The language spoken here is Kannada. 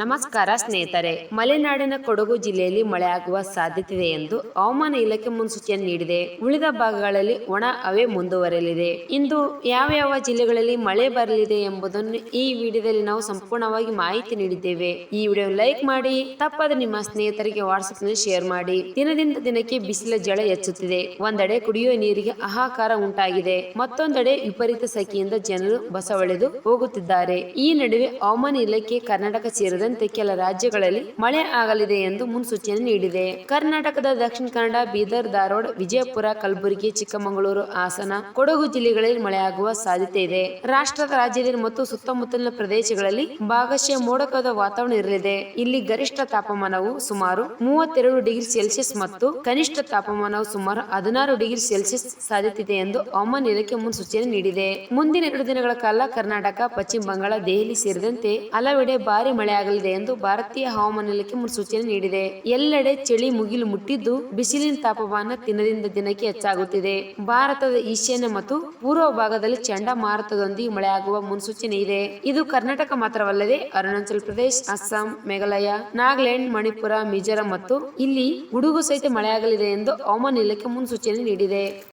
ನಮಸ್ಕಾರ ಸ್ನೇಹಿತರೆ, ಮಲೆನಾಡಿನ ಕೊಡಗು ಜಿಲ್ಲೆಯಲ್ಲಿ ಮಳೆಯಾಗುವ ಸಾಧ್ಯತೆ ಇದೆ ಎಂದು ಹವಾಮಾನ ಇಲಾಖೆ ಮುನ್ಸೂಚನೆ ನೀಡಿದೆ. ಉಳಿದ ಭಾಗಗಳಲ್ಲಿ ಒಣ ಹವೆ ಮುಂದುವರೆಯಲಿದೆ. ಇಂದು ಯಾವ ಯಾವ ಜಿಲ್ಲೆಗಳಲ್ಲಿ ಮಳೆ ಬರಲಿದೆ ಎಂಬುದನ್ನು ಈ ವಿಡಿಯೋದಲ್ಲಿ ನಾವು ಸಂಪೂರ್ಣವಾಗಿ ಮಾಹಿತಿ ನೀಡಿದ್ದೇವೆ. ಈ ವಿಡಿಯೋ ಲೈಕ್ ಮಾಡಿ, ತಪ್ಪದೆ ನಿಮ್ಮ ಸ್ನೇಹಿತರಿಗೆ ವಾಟ್ಸ್ಆಪ್ನಲ್ಲಿ ಶೇರ್ ಮಾಡಿ. ದಿನದಿಂದ ದಿನಕ್ಕೆ ಬಿಸಿಲ ಜಳ ಹೆಚ್ಚುತ್ತಿದೆ. ಒಂದೆಡೆ ಕುಡಿಯುವ ನೀರಿಗೆ ಹಾಹಾಕಾರ ಉಂಟಾಗಿದೆ. ಮತ್ತೊಂದೆಡೆ ವಿಪರೀತ ಸಖಿಯಿಂದ ಜನರು ಬಸವಳೆದು ಹೋಗುತ್ತಿದ್ದಾರೆ. ಈ ನಡುವೆ ಹವಾಮಾನ ಇಲಾಖೆ ಕರ್ನಾಟಕ ಸೇರಿದಂತೆ ಕೆಲ ರಾಜ್ಯಗಳಲ್ಲಿ ಮಳೆ ಆಗಲಿದೆ ಎಂದು ಮುನ್ಸೂಚನೆ ನೀಡಿದೆ. ಕರ್ನಾಟಕದ ದಕ್ಷಿಣ ಕನ್ನಡ, ಬೀದರ್, ಧಾರವಾಡ, ವಿಜಯಪುರ, ಕಲಬುರಗಿ, ಚಿಕ್ಕಮಗಳೂರು, ಹಾಸನ, ಕೊಡಗು ಜಿಲ್ಲೆಗಳಲ್ಲಿ ಮಳೆಯಾಗುವ ಸಾಧ್ಯತೆ ಇದೆ. ರಾಷ್ಟ್ರದ ರಾಜ್ಯದಲ್ಲಿ ಮತ್ತು ಸುತ್ತಮುತ್ತಲಿನ ಪ್ರದೇಶಗಳಲ್ಲಿ ಭಾಗಶಃ ಮೋಡಕದ ವಾತಾವರಣ ಇರಲಿದೆ. ಇಲ್ಲಿ ಗರಿಷ್ಠ ತಾಪಮಾನವು ಸುಮಾರು ಮೂವತ್ತೆರಡು ಡಿಗ್ರಿ ಸೆಲ್ಸಿಯಸ್ ಮತ್ತು ಕನಿಷ್ಠ ತಾಪಮಾನವು ಸುಮಾರು ಹದಿನಾರು ಡಿಗ್ರಿ ಸೆಲ್ಸಿಯಸ್ ಸಾಧ್ಯತೆ ಇದೆ ಎಂದು ಹವಾಮಾನ ಇಲಾಖೆ ಮುನ್ಸೂಚನೆ ನೀಡಿದೆ. ಮುಂದಿನ ಎರಡು ದಿನಗಳ ಕಾಲ ಕರ್ನಾಟಕ, ಪಶ್ಚಿಮ ಬಂಗಾಳ, ದೆಹಲಿ ಸೇರಿದಂತೆ ಹಲವೆಡೆ ಭಾರಿ ಮಳೆಯಾಗಲಿದೆ. ಎಂದು ಭಾರತೀಯ ಹವಾಮಾನ ಇಲಾಖೆ ಮುನ್ಸೂಚನೆ ನೀಡಿದೆ. ಎಲ್ಲೆಡೆ ಚಳಿ ಮುಗಿಲು ಮುಟ್ಟಿದ್ದು ಬಿಸಿಲಿನ ತಾಪಮಾನ ದಿನದಿಂದ ದಿನಕ್ಕೆ ಹೆಚ್ಚಾಗುತ್ತಿದೆ. ಭಾರತದ ಈಶಾನ್ಯ ಮತ್ತು ಪೂರ್ವ ಭಾಗದಲ್ಲಿ ಚಂಡಮಾರುತದೊಂದಿಗೆ ಮಳೆಯಾಗುವ ಮುನ್ಸೂಚನೆ ಇದೆ. ಇದು ಕರ್ನಾಟಕ ಮಾತ್ರವಲ್ಲದೆ ಅರುಣಾಚಲ ಪ್ರದೇಶ, ಅಸ್ಸಾಂ, ಮೇಘಾಲಯ, ನಾಗಾಲ್ಯಾಂಡ್, ಮಣಿಪುರ, ಮಿಜೋರಾಂ ಮತ್ತು ಇಲ್ಲಿ ಗುಡುಗು ಸಹಿತ ಮಳೆಯಾಗಲಿದೆ ಎಂದು ಹವಾಮಾನ ಇಲಾಖೆ ಮುನ್ಸೂಚನೆ ನೀಡಿದೆ.